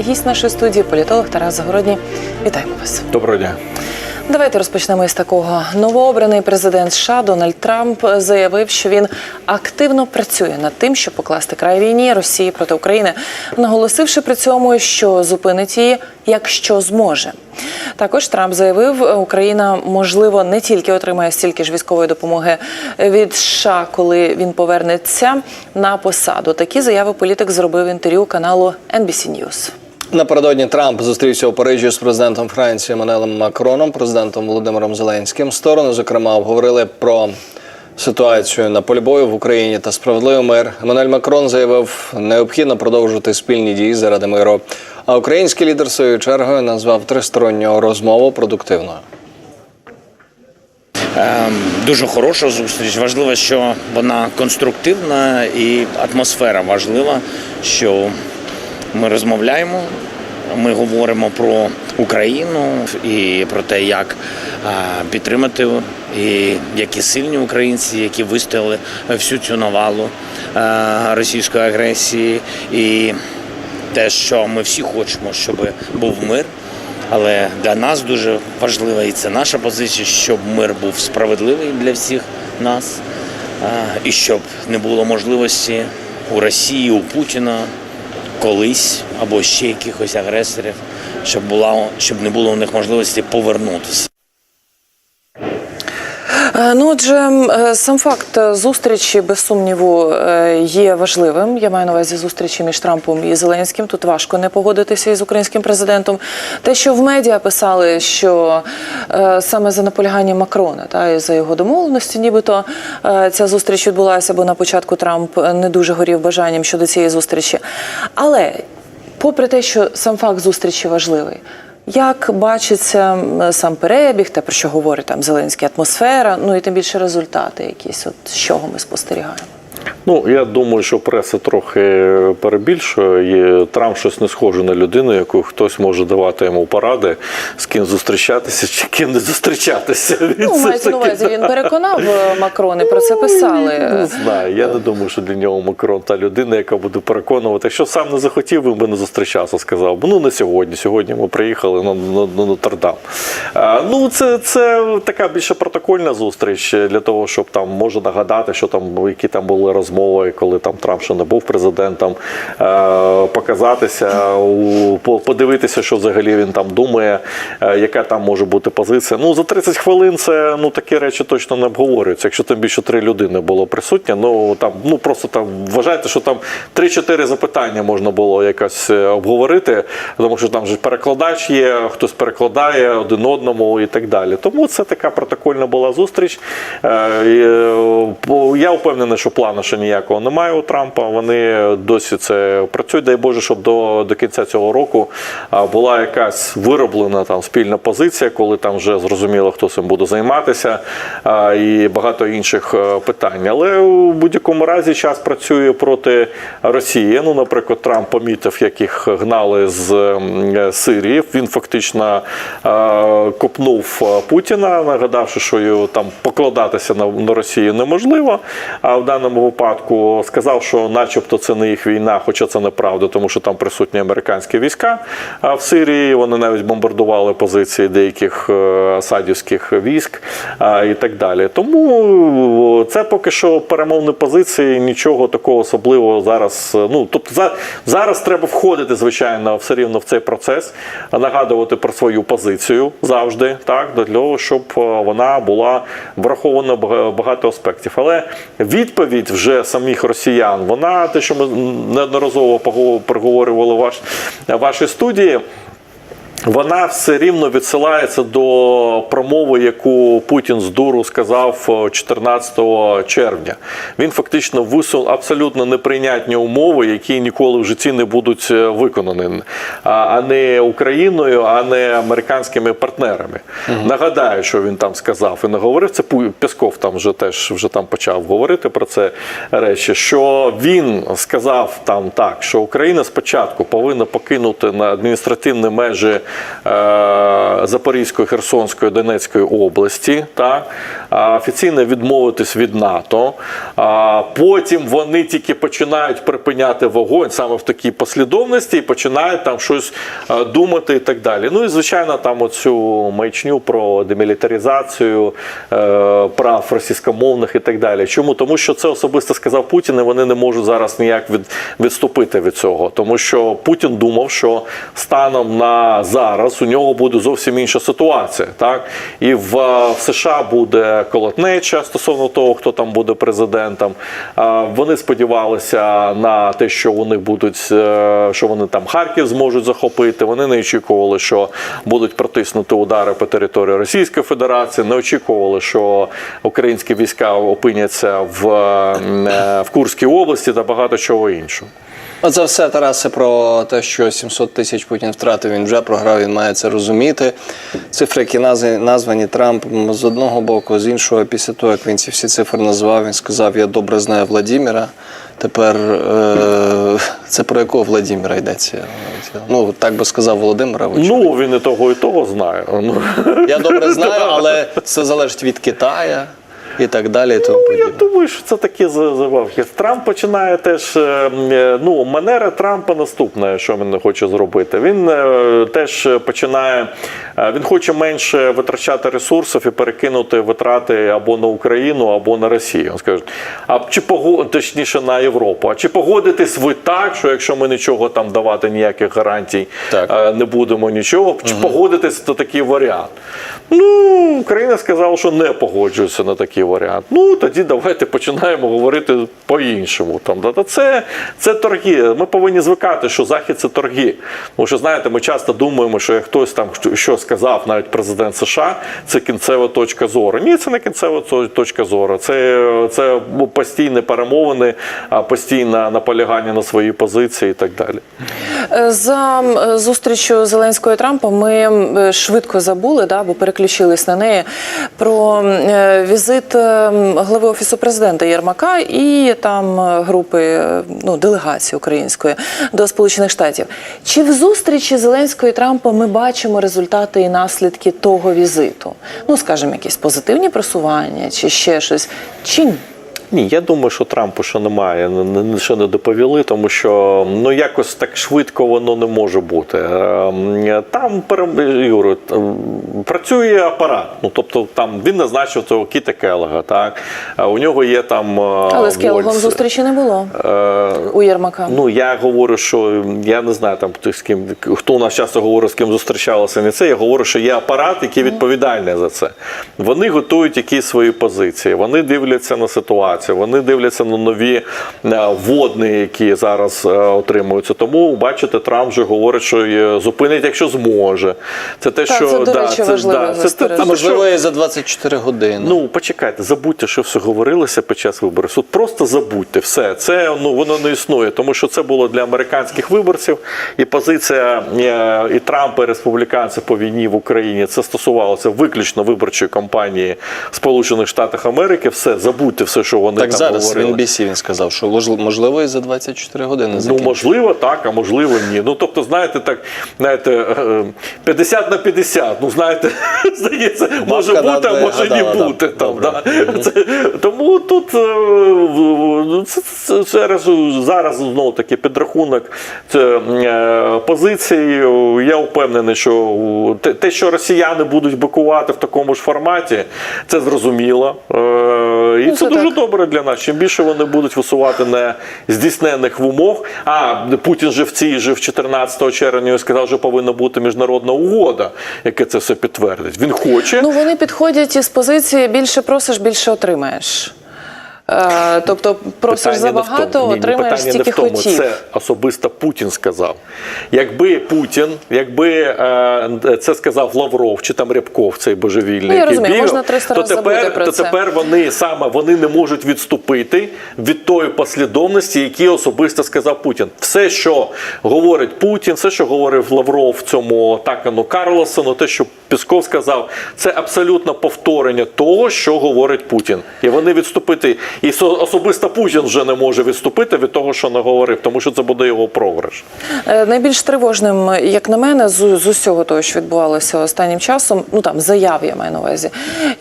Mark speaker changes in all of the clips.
Speaker 1: гість нашої студії, політолог Тарас Загородній. Вітаємо вас.
Speaker 2: Доброго дня.
Speaker 1: Давайте розпочнемо із такого. Новообраний президент США Дональд Трамп заявив, що він активно працює над тим, щоб покласти край війні Росії проти України, наголосивши при цьому, що зупинить її, якщо зможе. Також Трамп заявив, Україна можливо не тільки отримає стільки ж військової допомоги від США, коли він повернеться на посаду. Такі заяви політик зробив в інтерв'ю каналу NBC News.
Speaker 3: Напередодні Трамп зустрівся у Парижі з президентом Франції Манелем Макроном, президентом Володимиром Зеленським. Сторони, зокрема, обговорили про ситуацію на полі бою в Україні та справедливий мир. Еммануель Макрон заявив, необхідно продовжувати спільні дії заради миру. А український лідер своєю чергою назвав тристоронню розмову продуктивною.
Speaker 4: Ем, Дуже хороша зустріч. Важливо, що вона конструктивна і атмосфера важлива, що ми розмовляємо. Ми говоримо про Україну і про те, як підтримати і які сильні українці, які вистояли всю цю навалу російської агресії, і те, що ми всі хочемо, щоб був мир. Але для нас дуже важливо, і це наша позиція, щоб мир був справедливий для всіх нас, і щоб не було можливості у Росії, у Путіна колись або ще якихось агресорів, щоб була щоб не було у них можливості повернутися.
Speaker 1: Е, Ну, отже, е, сам факт е, зустрічі без сумніву є важливим. Я маю на увазі зустрічі між Трампом і Зеленським. Тут важко не погодитися із українським президентом. Те, що в медіа писали, що саме за наполяганням Макрона та і за його домовленості, нібито ця зустріч відбулася, бо на початку Трамп не дуже горів бажанням щодо цієї зустрічі. Але попри те, що сам факт зустрічі важливий. Як бачиться сам перебіг, те, про що говорить там Зеленський, атмосфера, ну і тим більше результати якісь, от з чого ми спостерігаємо?
Speaker 2: Ну я думаю, що преса трохи перебільшує. І Трамп щось не схоже на людину, яку хтось може давати йому поради, з ким зустрічатися чи ким не зустрічатися. Він
Speaker 1: Ну, мається на увазі, він переконав е, Макрон і про це писали.
Speaker 2: Не знаю. Я не думаю, що для нього Макрон та людина, яка буде переконувати. Якщо сам не захотів, він би не зустрічався, сказав. би, Ну не сьогодні. Сьогодні ми приїхали на, на, на Нотр-Дам. А, ну це, це така більше протокольна зустріч для того, щоб там може нагадати, що там які там були розмови, коли там Трамп ще не був президентом. е, Показатися, подивитися, що взагалі він там думає, е, яка там може бути позиція. Ну за 30 хвилин це ну такі речі точно не обговорюються. Якщо тим більше три людини було присутнє, ну там ну просто там вважайте, що там 3-4 запитання можна було якось е, обговорити, тому що там же перекладач є, хтось перекладає один одному і так далі. Тому це така протокольна була зустріч. Я впевнений, що плану ще ніякого немає у Трампа. Вони досі це працюють. Дай Боже, щоб до, до кінця цього року була якась вироблена там спільна позиція, коли там вже зрозуміло, хто цим буде займатися, і багато інших питань. Але у будь-якому разі час працює проти Росії. Ну, наприклад, Трамп помітив, як їх гнали з Сирії. Він фактично копнув Путіна, нагадавши, що його там покладатися на Росію неможливо. А в даному випадку сказав, що, начебто, це не їх війна, хоча це неправда, тому що там присутні американські війська в Сирії. Вони навіть бомбардували позиції деяких е, асадівських військ і так далі. Тому це поки що перемовні позиції, нічого такого особливого зараз. е, Ну тобто за, зараз треба входити, звичайно, все рівно в цей процес, нагадувати про свою позицію завжди, так для того, щоб е, вона була врахована багато аспектів. Але відповідь вже самих росіян, вона те, що ми неодноразово проговорювали в ваш, вашій студії. Вона все рівно відсилається до промови, яку Путін з дуру сказав е, 14 червня. Він фактично висунув абсолютно неприйнятні умови, які ніколи в житті не будуть е, виконані, а- не Україною, а не американськими партнерами. Нагадаю, що він там сказав і не говорив. Це Пєсков там вже теж вже там почав говорити про це речі. Що він сказав там так, що Україна спочатку повинна покинути на адміністративні межі е, Запорізької, Херсонської, Донецької області, так, офіційно відмовитись від НАТО. Потім вони тільки починають припиняти вогонь саме в такій послідовності і починають там щось е, думати і так далі. Ну і звичайно, там оцю маячню про демілітаризацію е, прав російськомовних і так далі. Чому? Тому що це особисто сказав Путін, і вони не можуть зараз ніяк від, відступити від цього. Тому що Путін думав, що станом на зараз у нього буде зовсім інша ситуація. Так? І в, в США буде колотнеча стосовно того, хто там буде президентом. А, Вони сподівалися на те, що вони будуть, е, що вони там Харків зможуть захопити. Вони не очікували, що будуть протиснути удари по території Російської Федерації. Не очікували, що українські війська опиняться в, е, в Курській області та багато чого іншого.
Speaker 3: Оце все Тарасе про те, що 700 тисяч Путін втратив, він вже програв, він має це розуміти. Цифри, які назв- названі Трампом з одного боку, з іншого, після того, як він ці всі цифри назвав, він сказав: Я добре знаю Владіміра. Тепер е- це про якого Владіміра йдеться? Ну, так би сказав Володимира. вочевидь.
Speaker 2: Ну він і того, і того знає.
Speaker 3: Я добре знаю, але це залежить від Китая і так далі. І тому
Speaker 2: Ну, я думаю, що це такі за- забавки. Трамп починає теж. е, е, Ну, манера Трампа наступне, що він хоче зробити. Він е, теж починає. Він хоче менше витрачати ресурсів і перекинути витрати або на Україну, або на Росію. Він скаже, а чи пого- точніше на Європу. А чи погодитесь ви так, що якщо ми нічого там давати ніяких гарантій
Speaker 3: Так.
Speaker 2: не будемо нічого, чи погодитесь на такий варіант? Ну, Україна сказала, що не погоджується на такий варіант. Ну тоді давайте починаємо говорити по-іншому. Там да, це, це торги. Ми повинні звикати, що захід це торги. Тому що знаєте, ми часто думаємо, що як хтось там що- сказав, навіть президент США, це кінцева точка зору. Ні, це не кінцева точка зору. Це, це постійні перемовини, постійне наполягання на своїй позиції і так далі.
Speaker 1: Е, За м, зустрічю Зеленського і Трампа ми швидко забули, да, бо переключились на неї про е, візит е, глави офісу президента Єрмака і там е, групи е, ну, делегації української до Сполучених Штатів. Чи в зустрічі Зеленського і Трампа ми бачимо результати і наслідки того візиту? Ну, скажімо, якісь позитивні просування, чи ще щось, чи ні?
Speaker 2: Ні, я думаю, що Трампу ще немає, ще не доповіли, тому що ну якось так швидко воно не може бути. Ем, Там пере- Юру, працює апарат. Ну тобто там він назначив цього Кіта Келега, так а у нього є там. е,
Speaker 1: Але з Келлогом зустрічі не було
Speaker 2: Е,
Speaker 1: у Єрмака.
Speaker 2: Ну я говорю, що я не знаю там хто з ким хто у нас часто говорить, з ким зустрічалися. Не це. Я говорю, що є апарат, який відповідальний за це. Вони готують якісь свої позиції. Вони дивляться на ситуацію, вони дивляться на нові е, водні, які зараз е, отримуються. Тому бачите, Трамп вже говорить, що зупинить, якщо зможе. Це те, що
Speaker 1: це, до
Speaker 2: да,
Speaker 1: речі, важливе
Speaker 2: да, це,
Speaker 1: застереження.
Speaker 3: А можливо,
Speaker 2: що-
Speaker 3: і за 24 години.
Speaker 2: Ну, почекайте, забудьте, що все говорилося під час виборів. От просто забудьте все. Це ну воно не існує, тому що це було для американських виборців, і позиція е, і Трампа, і республіканців по війні в Україні це стосувалося виключно виборчої кампанії Сполучених Штатів Америки. Все, забудьте все, що вони
Speaker 3: так
Speaker 2: там
Speaker 3: зараз в
Speaker 2: говорили.
Speaker 3: NBC він сказав, що можливо і за 24 години
Speaker 2: Ну, можливо, так, а можливо, ні. Ну, тобто, знаєте, так, знаєте, е, 50 на 50. Ну, знаєте, здається, може
Speaker 3: Бабка
Speaker 2: бути, а може
Speaker 3: гадала,
Speaker 2: не
Speaker 3: да.
Speaker 2: бути. Там,
Speaker 3: Добре.
Speaker 2: да. Це, тому тут е, це, це, це зараз знову таки підрахунок це, е, позицій. Я впевнений, що те, те, що росіяни будуть бикувати в такому ж форматі, це зрозуміло. Е, І
Speaker 1: Ну,
Speaker 2: це
Speaker 1: це
Speaker 2: дуже
Speaker 1: так.
Speaker 2: Добре для нас. Чим більше вони будуть висувати не здійснених в умов. А Путін же в цій же в 14 червня сказав, що повинна бути міжнародна угода, яке це все підтвердить. Він хоче.
Speaker 1: Ну вони підходять із позиції більше просиш, більше отримаєш. Е, тобто просиш забагато. Отримаєш
Speaker 2: питання
Speaker 1: стільки
Speaker 2: не в тому.
Speaker 1: хотів.
Speaker 2: Це особисто Путін сказав. Якби Путін, якби е, це сказав Лавров чи там Рябков, цей божевільний,
Speaker 1: Ну, я розумію,
Speaker 2: бігав,
Speaker 1: можна 300
Speaker 2: то тепер,
Speaker 1: про
Speaker 2: то
Speaker 1: це.
Speaker 2: тепер вони саме вони не можуть відступити від тої послідовності, які особисто сказав Путін. Все, що говорить Путін, все, що говорив Лавров в цьому Такану Карлосону, те, що Пісков сказав, це абсолютно повторення того, що говорить Путін. І вони відступити. І особисто Путін вже не може відступити від того, що наговорив, тому що це буде його програш.
Speaker 1: Е, Найбільш тривожним, як на мене, з, з усього того, що відбувалося останнім часом, ну там заяв я маю на увазі.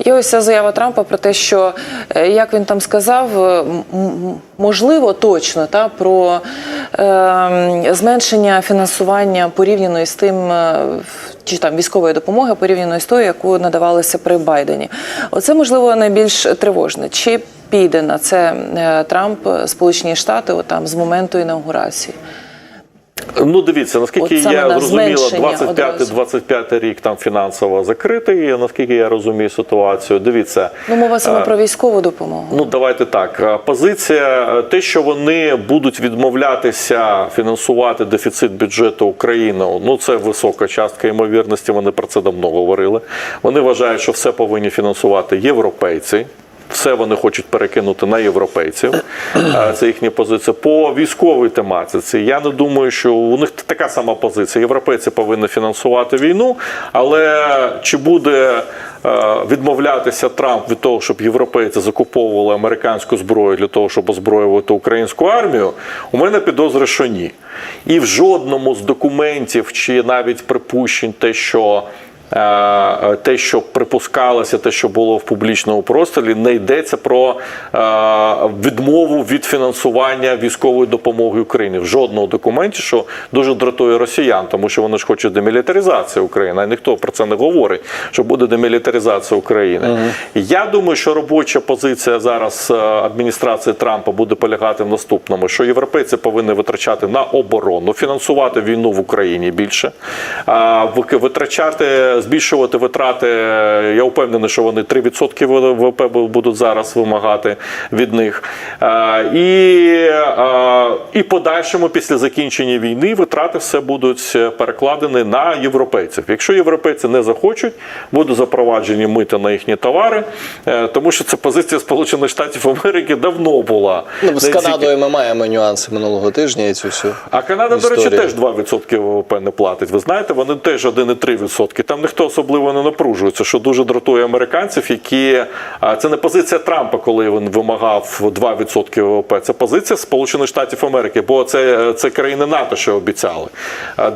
Speaker 1: Є ось ця заява Трампа про те, що е, як він там сказав, е, можливо, точно та про е, зменшення фінансування порівняно з тим. Чи там військової допомоги порівняно з тою, яку надавалося при Байдені, оце можливо найбільш тривожне. Чи піде на це е, Трамп, Сполучені Штати, там з моменту інаугурації?
Speaker 2: Ну, дивіться, наскільки
Speaker 1: От
Speaker 2: я зрозуміла,
Speaker 1: зменшення одразу.
Speaker 2: 25-25 рік там фінансово закритий. Наскільки я розумію ситуацію, дивіться.
Speaker 1: Ну, мова саме про військову допомогу.
Speaker 2: Ну, давайте так. Е, Позиція, е, те, що вони будуть відмовлятися фінансувати дефіцит бюджету України, ну це висока частка ймовірності. Вони про це давно говорили. Вони вважають, що все повинні фінансувати європейці. Все вони хочуть перекинути на європейців. Це їхня позиція. По військовій тематиці. Я не думаю, що у них така сама позиція. Європейці повинні фінансувати війну, але чи буде відмовлятися Трамп від того, щоб європейці закуповували американську зброю для того, щоб озброювати українську армію? У мене підозри, що ні. І в жодному з документів чи навіть припущень, те, що те, що припускалося, те, що було в публічному просторі, не йдеться про е, відмову від фінансування військової допомоги Україні в жодному документі, що дуже дратує росіян, тому що вони ж хочуть демілітаризації України. А ніхто про це не говорить, що буде демілітаризація України. Я думаю, що робоча позиція зараз е, адміністрації Трампа буде полягати в наступному: що європейці повинні витрачати на оборону, фінансувати війну в Україні більше, витрачати, збільшувати витрати. Я впевнений, що вони 3% ВВП будуть зараз вимагати від них. І, і подальшому, після закінчення війни, витрати все будуть перекладені на європейців. Якщо європейці не захочуть, будуть запроваджені мити на їхні товари, е, тому що це позиція Сполучених Штатів Америки давно була.
Speaker 3: Ну, з Канадою ми маємо нюанси минулого тижня і цю всю.
Speaker 2: а Канада, до речі, теж 2% ВВП не платить. Ви знаєте, вони теж 1,3%. Там ніхто особливо не напружується, що дуже дратує американців, які це не позиція Трампа, коли він вимагав 2% ВВП. Це позиція Сполучених Штатів Америки, бо це, це країни НАТО, що обіцяли.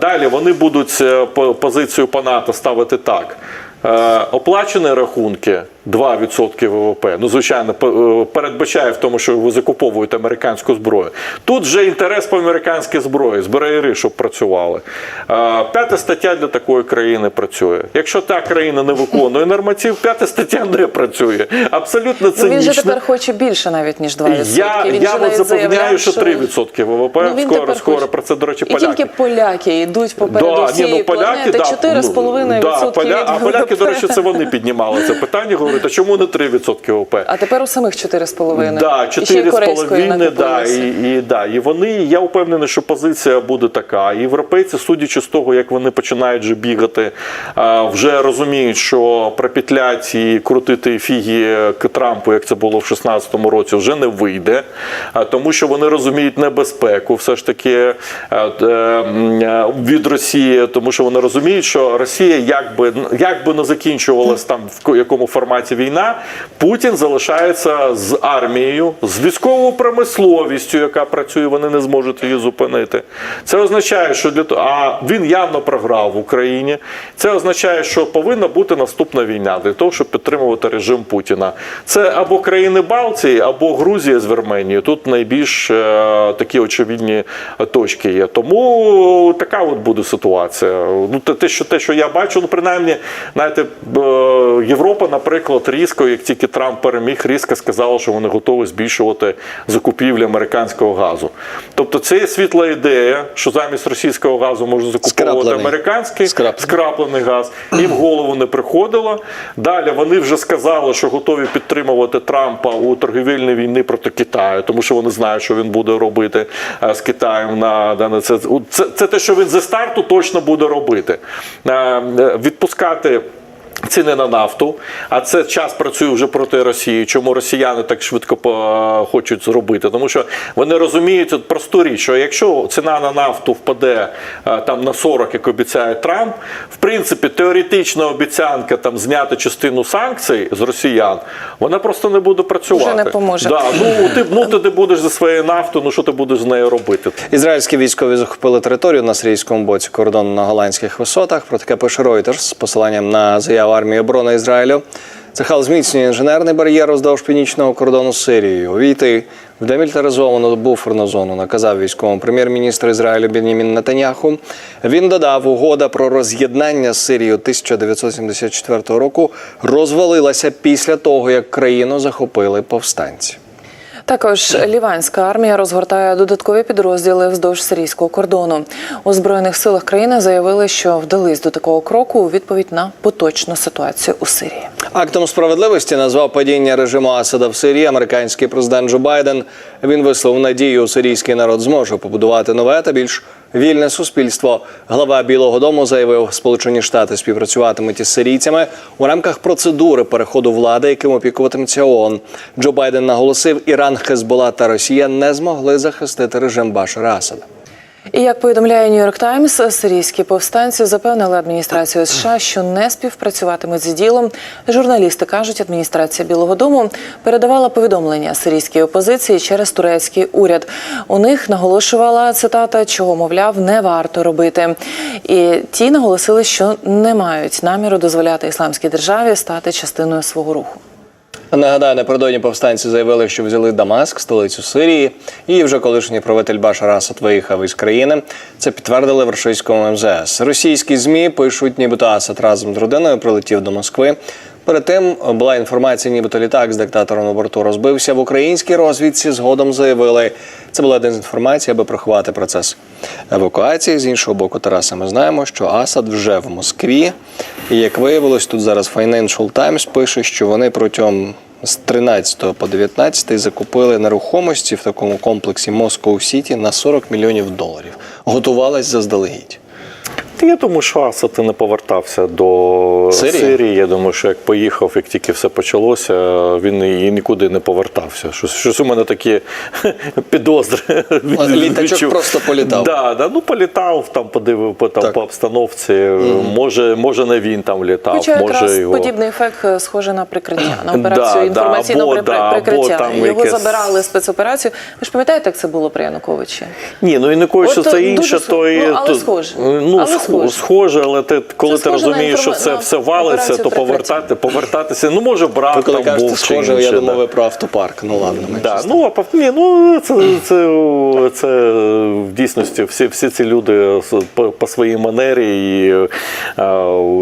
Speaker 2: Далі вони будуть е, по- позицію по НАТО ставити так. Е, Оплачені рахунки 2% ВВП. Ну, звичайно, е, передбачає в тому, що ви закуповуєте американську зброю. Тут вже інтерес по американській зброї, зброяри, щоб працювали. Е, П'ята стаття для такої країни працює. Якщо та країна не виконує норматив, п'ята стаття не працює. Абсолютно
Speaker 1: Ну, він же тепер хоче більше навіть ніж 2%.
Speaker 2: Я,
Speaker 1: він
Speaker 2: я от запевняю, що 3% ВВП.
Speaker 1: Ну,
Speaker 2: скоро, скоро
Speaker 1: хоче.
Speaker 2: про це, до речі,
Speaker 1: І тільки поляки йдуть попереду
Speaker 2: Да, ні, ну, поляки,
Speaker 1: планети.
Speaker 2: да,
Speaker 1: 4,5%
Speaker 2: ну, да, поля,
Speaker 1: від
Speaker 2: А поляки, до речі, це вони піднімали це питання. Говорять, а чому не 3% ВВП?
Speaker 1: А тепер у самих 4,5%.
Speaker 2: Да,
Speaker 1: І ще
Speaker 2: 4,5, да, і, і, да, і вони, я впевнений, що позиція буде така. І Європейці, судячи з того, як вони починають вже бігати, вже розуміють, що пропетлять і крутити фіги к Трампу, як це було в 16-му році, вже не вийде, тому що вони розуміють небезпеку все ж таки е, е, від Росії, тому що вони розуміють, що Росія, як би, як би не закінчувалась там в якому форматі війна, Путін залишається з армією, з військовою промисловістю, яка працює, вони не зможуть її зупинити. Це означає, що для того, а він явно програв в Україні. Це означає, що повинна бути наступна війна для того, щоб підтримувати режим Путіна. Це або країни Балтії, або Грузія з Вірменією. Тут найбільш е, такі очевидні точки є. Тому така от буде ситуація. Ну, те, що те, що я бачу, ну принаймні, знаєте, е, Європа, наприклад, різко, як тільки Трамп переміг, різко сказала, що вони готові збільшувати закупівлі американського газу. Тобто, це є світла ідея, що замість російського газу можна закуповувати
Speaker 3: Скраплений.
Speaker 2: американський
Speaker 3: Скраплений.
Speaker 2: скраплений газ. І в голову не приходило. Далі вони вже сказали, що готові підтримувати Трампа у торгівельній війні проти Китаю, тому що вони знають, що він буде робити е, з Китаєм на дане це. Це, це те, що він зі старту точно буде робити. Е, е, Відпускати. Ціни на нафту, а це час працює вже проти Росії. Чому росіяни так швидко хочуть зробити? Тому що вони розуміють от просту річ, що якщо ціна на нафту впаде е, там на 40, як обіцяє Трамп, в принципі, теоретична обіцянка там зняти частину санкцій з росіян, вона просто не буде працювати.
Speaker 1: Вже не поможе.
Speaker 2: Да, ну ти ну ти, ти будеш за своєю нафтою, ну що ти будеш з нею робити?
Speaker 3: Ізраїльські військові захопили територію на сирійському боці кордону на голландських висотах. Про таке пише Reuters з посиланням на заяву армії оборони Ізраїлю. Цехал зміцнює інженерний бар'єр уздовж північного кордону з Сирією. Увійти в демілітаризовану буферну зону наказав військовому прем'єр-міністр Ізраїлю Бенімін Натаняху. Він додав, угода про роз'єднання з Сирією 1974 року розвалилася після того, як країну захопили повстанці.
Speaker 1: Також ліванська армія розгортає додаткові підрозділи вздовж сирійського кордону. У збройних силах країни заявили, що вдались до такого кроку у відповідь на поточну ситуацію у Сирії.
Speaker 3: Актом справедливості назвав падіння режиму Асада в Сирії американський президент Джо Байден. Він висловив надію, сирійський народ зможе побудувати нове та більш вільне суспільство. Глава Білого Дому заявив, Сполучені Штати співпрацюватимуть із сирійцями у рамках процедури переходу влади, яким опікуватиметься ООН. Джо Байден наголосив, Іран, Хезбола та Росія не змогли захистити режим Башара Асада.
Speaker 1: І як повідомляє Нью-Йорк Таймс, сирійські повстанці запевнили адміністрацію США, що не співпрацюватимуть з ділом. Журналісти кажуть, адміністрація Білого Дому передавала повідомлення сирійській опозиції через турецький уряд. У них наголошувала цитата, чого мовляв не варто робити. І ті наголосили, що не мають наміру дозволяти ісламській державі стати частиною свого руху.
Speaker 3: Нагадаю, напередодні повстанці заявили, що взяли Дамаск, столицю Сирії, і вже колишній правитель Башар Асад виїхав із країни. Це підтвердили в російському МЗС. Російські змі пишуть, нібито Асад разом з родиною прилетів до Москви. Перед тим була інформація, нібито літак з диктатором на борту розбився. В українській розвідці згодом заявили, це була дезінформація, аби приховати процес евакуації. З іншого боку, Тараса, ми знаємо, що Асад вже в Москві. І як виявилось, тут зараз Financial Times пише, що вони протягом з 13 по 19 закупили нерухомості в такому комплексі Moscow City на 40 мільйонів доларів. Готувались заздалегідь.
Speaker 2: Та Я думаю, що Асад і не повертався до
Speaker 3: Сирії?
Speaker 2: Сирії. Я думаю, що як поїхав, як тільки все почалося, він і нікуди не повертався. Щось, щось у мене такі підозри.
Speaker 3: літачок
Speaker 2: відчув.
Speaker 3: просто політав.
Speaker 2: Да, да, ну політав, там подивив по, там, по обстановці. Може, може, не він там літав,
Speaker 1: Хоча
Speaker 2: може
Speaker 1: якраз
Speaker 2: його.
Speaker 1: подібний ефект е, схоже на прикриття, на операцію
Speaker 2: да,
Speaker 1: інформаційного
Speaker 2: да, або
Speaker 1: прикриття.
Speaker 2: там
Speaker 1: Його
Speaker 2: якесь-
Speaker 1: забирали спецоперацію. Ви ж пам'ятаєте, як це було при Януковичі?
Speaker 2: Ні, ну і не кажу, це інше, то і
Speaker 1: Ну, але схоже.
Speaker 2: Ну,
Speaker 1: Але
Speaker 2: схоже.
Speaker 1: Схоже.
Speaker 2: схоже, але ти, коли
Speaker 1: Це
Speaker 2: ти розумієш, що
Speaker 1: інформа-
Speaker 2: все, валиться, то повертати, повертатися. Ну, може, брат
Speaker 3: Ви коли
Speaker 2: там
Speaker 3: кажете
Speaker 2: був чи
Speaker 3: схоже, я
Speaker 2: інше,
Speaker 3: думав,
Speaker 2: да.
Speaker 3: про автопарк. Ну ладно,
Speaker 2: Да, ну, а ні, ну це, це, це в дійсності всі, всі ці люди по, по своїй манері і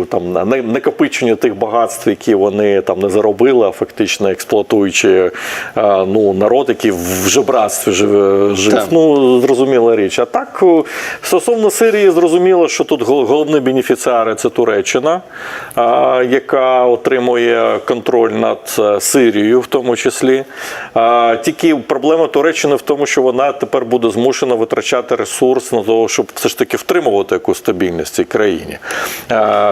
Speaker 2: там на- на- накопичення тих багатств, які вони там не заробили, а фактично експлуатуючи ну, народ, який в жебратстві жив. жив. Ну, зрозуміла річ. А так, стосовно Сирії, зрозуміло, що тут гол- головний бенефіціар це Туреччина, яка отримує контроль над е, Сирією, в тому числі. Тільки проблема Туреччини в тому, що вона тепер буде змушена витрачати ресурс на того, щоб все ж таки втримувати якусь стабільність в цій країні.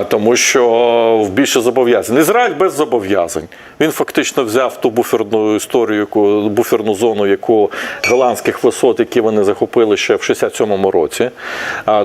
Speaker 2: Тому що більше зобов'язань. Ізраїль без зобов'язань. Він фактично взяв ту буферну історію, яку буферну зону, яку голландських висот, які вони захопили ще в 67-му році,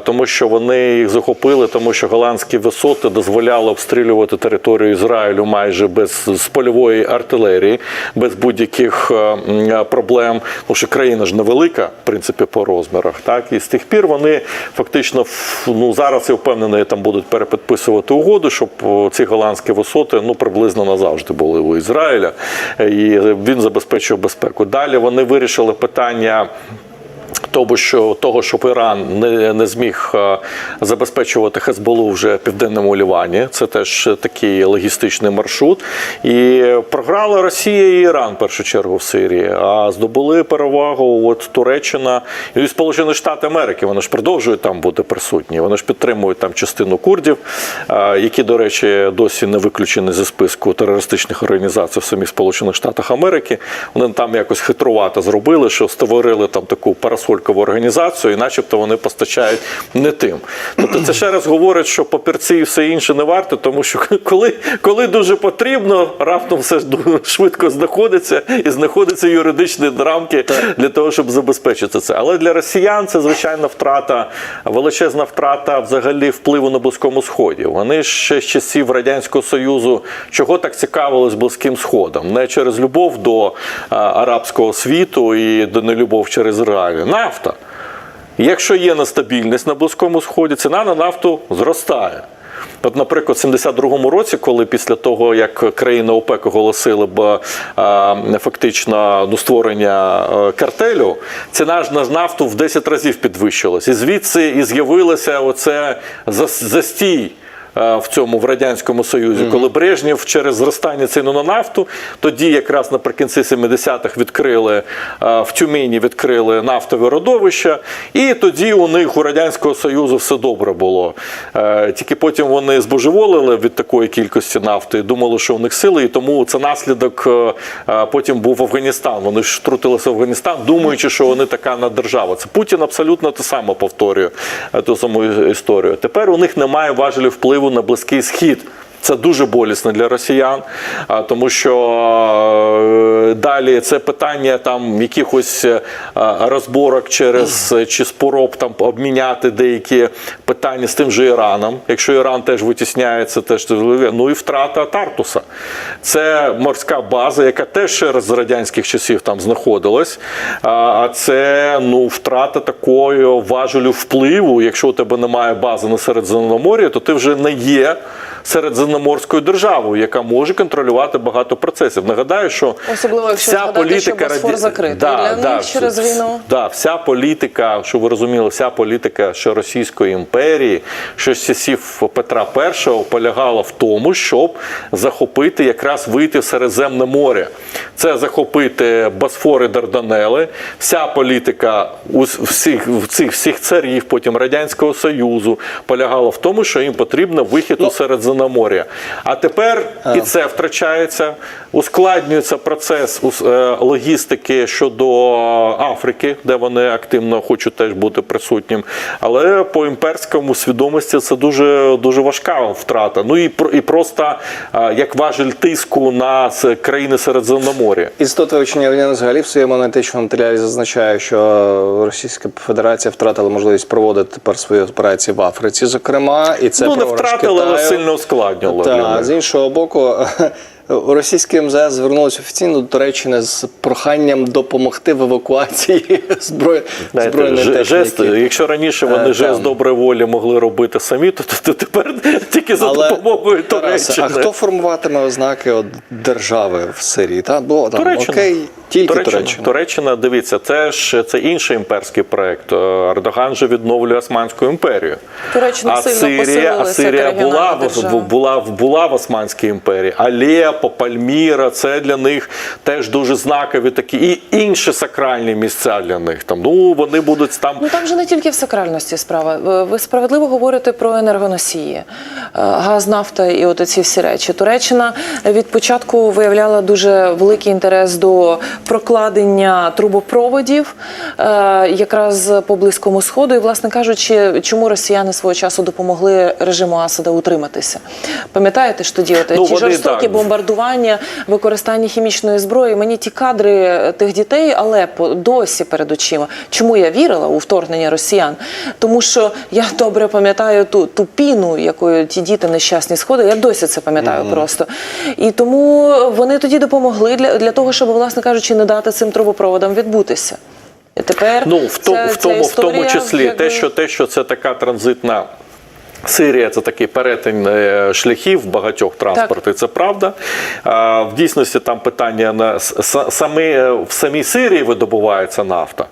Speaker 2: тому що вони їх захопили, тому що голландські висоти дозволяли обстрілювати територію Ізраїлю майже без з польової артилерії, без будь-яких е, проблем. Тому що країна ж невелика, в принципі, по розмірах. Так і з тих пір вони фактично ну зараз я впевнений, там будуть перепідписувати угоду, щоб ці голландські висоти ну приблизно назавжди були у Ізраїля, Е, і він забезпечує безпеку. Далі вони вирішили питання. Того, що того, щоб Іран не, не зміг е, забезпечувати Хезболу вже в південному Лівані, це теж такий логістичний маршрут. І програла Росія і Іран в першу чергу в Сирії, а здобули перевагу от Туреччина і Сполучені Штати Америки. Вони ж продовжують там бути присутні. Вони ж підтримують там частину курдів, е, які, до речі, досі не виключені зі списку терористичних організацій в самих Сполучених Штатах Америки. Вони там якось хитрувато зробили, що створили там таку парасольку безпекову організацію, і начебто вони постачають не тим. Тобто це ще раз говорить, що папірці і все інше не варто, тому що коли, коли дуже потрібно, раптом все швидко знаходиться і знаходяться юридичні рамки для того, щоб забезпечити це. Але для росіян це звичайна втрата, величезна втрата взагалі впливу на Близькому Сході. Вони ще з часів Радянського Союзу чого так цікавились Близьким Сходом? Не через любов до а, арабського світу і до нелюбов через Ізраїль. Нафта. Якщо є нестабільність на Близькому Сході, ціна на нафту зростає. От, наприклад, в 72-му році, коли після того, як країни ОПЕК оголосили б фактично ну, створення е, картелю, ціна ж на нафту в 10 разів підвищилась. І звідси і з'явилося оце зас- застій. Е, В цьому в радянському союзі, коли Брежнєв через зростання ціни на нафту, тоді якраз наприкінці 70-х відкрили е, в Тюмені відкрили нафтове родовища, і тоді у них у радянського союзу все добре було. Е, Тільки потім вони збожеволили від такої кількості нафти, думали, що у них сили, і тому це наслідок. Потім був Афганістан. Вони ж втрутилися в Афганістан, думаючи, що вони така наддержава. Це Путін абсолютно те саме повторює ту саму історію. Тепер у них немає важелів впливу на близький схід. Це дуже болісно для росіян, тому що е, далі це питання там якихось е, розборок через е, чи спороб там обміняти деякі питання з тим же Іраном. Якщо Іран теж витісняється, теж ну і втрата Тартуса. Це морська база, яка теж ще з радянських часів там знаходилась. А це ну втрата такої важелю впливу. Якщо у тебе немає бази на Середземномор'ї, то ти вже не є середземноморською державою, яка може контролювати багато процесів. Нагадаю, що
Speaker 1: Особливо, якщо
Speaker 2: вся
Speaker 1: згадати,
Speaker 2: політика
Speaker 1: що Босфор
Speaker 2: раді-
Speaker 1: закритий для них через війну.
Speaker 2: Да, вся політика, що ви розуміли, вся політика ще Російської імперії, що з часів Петра І полягала в тому, щоб захопити якраз вийти в Середземне море. Це захопити Босфор і Дарданели. Вся політика ус- всіх всіх всіх царів, потім радянського союзу, полягала в тому, що їм потрібно вихід у Середземномор'я. А тепер і це втрачається, ускладнюється процес е, логістики щодо Африки, де вони активно хочуть теж бути присутнім. Але по імперському свідомості це дуже дуже важка втрата. Ну і і просто е, як важель тиску на країни Середземномор'я.
Speaker 3: Інститут вивчення війни взагалі в своєму аналітичному матеріалі зазначає, що Російська Федерація втратила можливість проводити тепер свої операції в Африці, зокрема, і це
Speaker 2: ну не втратили, але
Speaker 3: Китаю.
Speaker 2: Для
Speaker 3: Так,
Speaker 2: них.
Speaker 3: з іншого боку, російське МЗС звернулося офіційно до Туреччини з проханням допомогти в евакуації зброї
Speaker 2: Знаєте,
Speaker 3: збройної
Speaker 2: же- жест, якщо раніше
Speaker 3: Е,
Speaker 2: вони жест
Speaker 3: там.
Speaker 2: доброї волі могли робити самі, то, то, то тепер тільки за
Speaker 3: Але,
Speaker 2: допомогою Туреччини.
Speaker 3: а хто формуватиме ознаки от, держави в Сирії? Та бо там
Speaker 2: Туреччина.
Speaker 3: окей, тільки
Speaker 2: Туреччина.
Speaker 3: Туреччина.
Speaker 2: Туреччина, дивіться, це ж це інший імперський проект. Е, Ердоган же відновлює Османську імперію.
Speaker 1: Туреччина
Speaker 2: а
Speaker 1: сильно
Speaker 2: Сирія, а Сирія була, в, була, була в Османській імперії. Алепо, Пальміра, це для них теж дуже знакові такі. І інші сакральні місця для них. Там, ну, вони будуть там.
Speaker 1: Ну там же не тільки в сакральності справа. Ви- Ви справедливо говорите про енергоносії, Е, газ, нафта і от ці всі речі. Туреччина від початку виявляла дуже великий інтерес до прокладення трубопроводів е, якраз по близькому сходу. І, власне кажучи, чому росіяни свого часу допомогли режиму Асада утриматися? Пам'ятаєте ж тоді, от
Speaker 2: Ну,
Speaker 1: ті жорстокі
Speaker 2: так.
Speaker 1: бомбардування, використання хімічної зброї. Мені ті кадри е, тих дітей Алепо досі перед очима. Чому я вірила у вторгнення росіян? Тому що я добре пам'ятаю ту, ту піну, якою ті діти нещасні сходили. Я досі це пам'ятаю просто. І тому вони тоді допомогли для, для того, щоб, власне кажучи, не дати цим трубопроводам відбутися. І тепер
Speaker 2: Ну, в тому,
Speaker 1: ця-
Speaker 2: в
Speaker 1: тому,
Speaker 2: тому, в тому числі
Speaker 1: якби-
Speaker 2: те, що те, що це така транзитна. Сирія це такий перетин е, шляхів багатьох транспортів. Це правда. А, В дійсності там питання на самі, в самій Сирії видобувається нафта.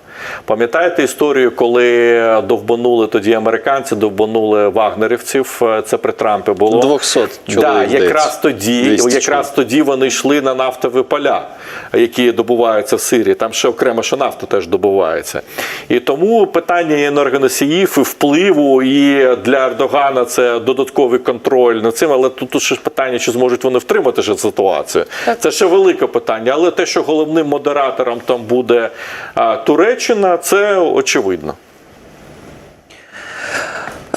Speaker 2: Пам'ятаєте історію, коли довбанули тоді американці, довбанули вагнерівців? Е, Це при Трампі було
Speaker 3: 200
Speaker 2: Да, якраз тоді,
Speaker 3: 200
Speaker 2: якраз тоді вони йшли на нафтові поля, які добуваються в Сирії. Там ще окремо, що нафта теж добувається. І тому питання енергоносіїв, і впливу, і для Ердогана це додатковий контроль над цим. Але тут, тут ще питання, чи зможуть вони втримати ж ситуацію.
Speaker 1: Так.
Speaker 2: Це ще велике питання. Але те, що головним модератором там буде а, Туреччина. Туреччина це очевидно.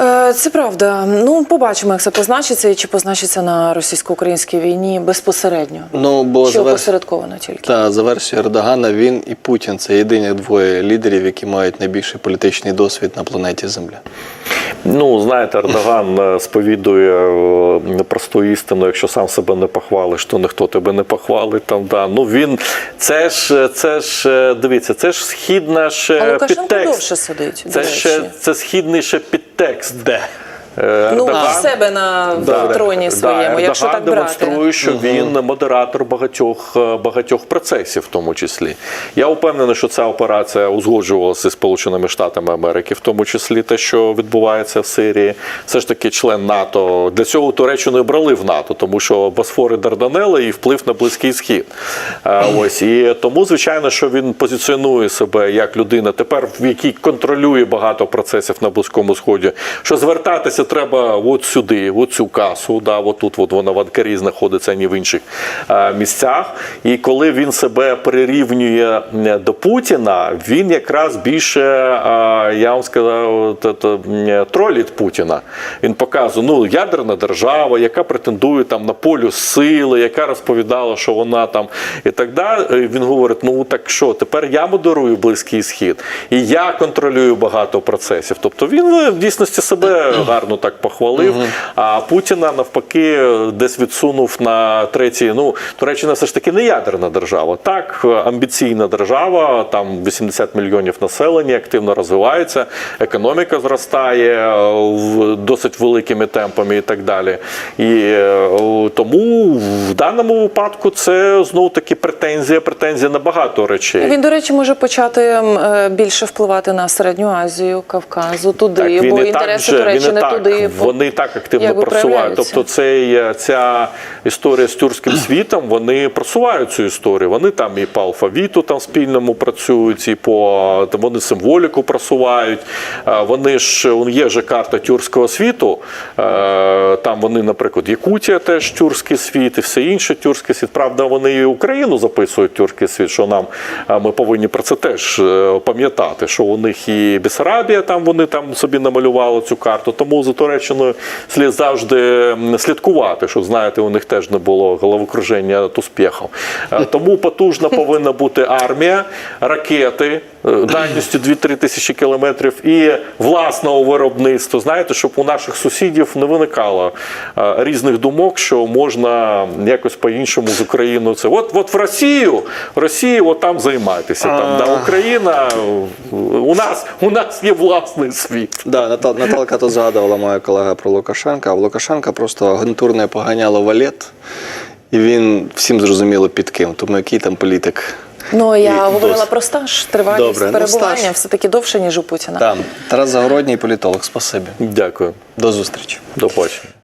Speaker 1: Е, Це правда. Ну, побачимо, як це позначиться і чи позначиться на російсько-українській війні безпосередньо.
Speaker 3: Ну, бо
Speaker 1: Чи
Speaker 3: завер...
Speaker 1: опосередковано тільки.
Speaker 3: та, за версією Ердогана, він і Путін це єдині двоє лідерів, які мають найбільший політичний досвід на планеті Земля.
Speaker 2: Ну, знаєте, Ердоган е, сповідує е, просту істину, якщо сам себе не похвалиш, то ніхто тебе не похвалить. Там, да. ну, він, це ж, це ж, дивіться, це ж східна ще підтекст.
Speaker 1: довше сидить,
Speaker 2: Це, ще, це східний ще підтекст. Де?
Speaker 1: Ну, в себе на троні своєму, якщо так брати.
Speaker 2: демонструє, що він модератор багатьох е, багатьох процесів, в тому числі. Я впевнений, що ця операція узгоджувалася з Сполученими Штатами Америки, в тому числі те, що відбувається в Сирії. Все ж таки, член НАТО. Для цього Туреччину і брали в НАТО, тому що Босфори Дарданели і вплив на Близький Схід. Е, Ось і тому, звичайно, що він позиціонує себе як людина, тепер в якій контролює багато процесів на Близькому Сході, що звертатися треба от сюди, в цю касу, да, от тут от вона в Анкарі знаходиться, а не в інших е, місцях. І коли він себе прирівнює до Путіна, він якраз більше, е, я вам сказав, т- т- м, тролить Путіна. Він показує, ну, ядерна держава, яка претендує там на полюс сили, яка розповідала, що вона там і так далі. Він говорить: ну так що, тепер я модерую Близький Схід, і я контролюю багато процесів. Тобто він е, в дійсності себе гарно так похвалив. А Путіна навпаки десь відсунув на третій. Ну, Туреччина все ж таки не ядерна держава. Так, амбіційна держава, там 80 мільйонів населення, активно розвивається, економіка зростає е, досить великими темпами і так далі. І е, тому в даному випадку це знову таки претензія, претензія на багато речей.
Speaker 1: Він, до речі, може почати е, більше впливати на Середню Азію, Кавказу, туди,
Speaker 2: Так,
Speaker 1: бо інтереси Туреччини
Speaker 2: так,
Speaker 1: туди.
Speaker 2: Вони так активно просувають. Тобто цей, ця історія з тюркським світом, вони просувають цю історію. Вони там і по алфавіту там спільному працюють, і по вони символіку просувають. Е, Вони ж є же карта тюркського світу. Е, Там вони, наприклад, Якутія теж тюркський світ, і все інше тюркський світ. Правда, вони і Україну записують тюркський світ, що нам е, ми повинні про це теж пам'ятати, що у них і Бесарабія, там вони там собі намалювали цю карту. Тому Туреччиною слід завжди слідкувати, щоб знаєте, у них теж не було головокруження успіху. Е, Тому потужна повинна бути армія, ракети е, дальністю 2-3 тисячі кілометрів і власного виробництва. Знаєте, щоб у наших сусідів не виникало е, різних думок, що можна якось по-іншому з Україною це. От, от в Росію, в Росію, от там займайтеся. Там, да, Україна, у нас, у нас є власний світ.
Speaker 3: Да, Наталка тут згадувала моя колега про Лукашенка. А в Лукашенка просто агентурне поганяло валет, і він всім зрозуміло під ким. Тому який там політик.
Speaker 1: Ну, я
Speaker 3: І
Speaker 1: говорила
Speaker 3: досить.
Speaker 1: про стаж, тривалість
Speaker 3: Добре, ну,
Speaker 1: перебування,
Speaker 3: стаж.
Speaker 1: все-таки довше, ніж у Путіна.
Speaker 3: Там Тарас Загородній політолог. Спасибі.
Speaker 2: Дякую.
Speaker 3: До зустрічі.
Speaker 2: До побачення.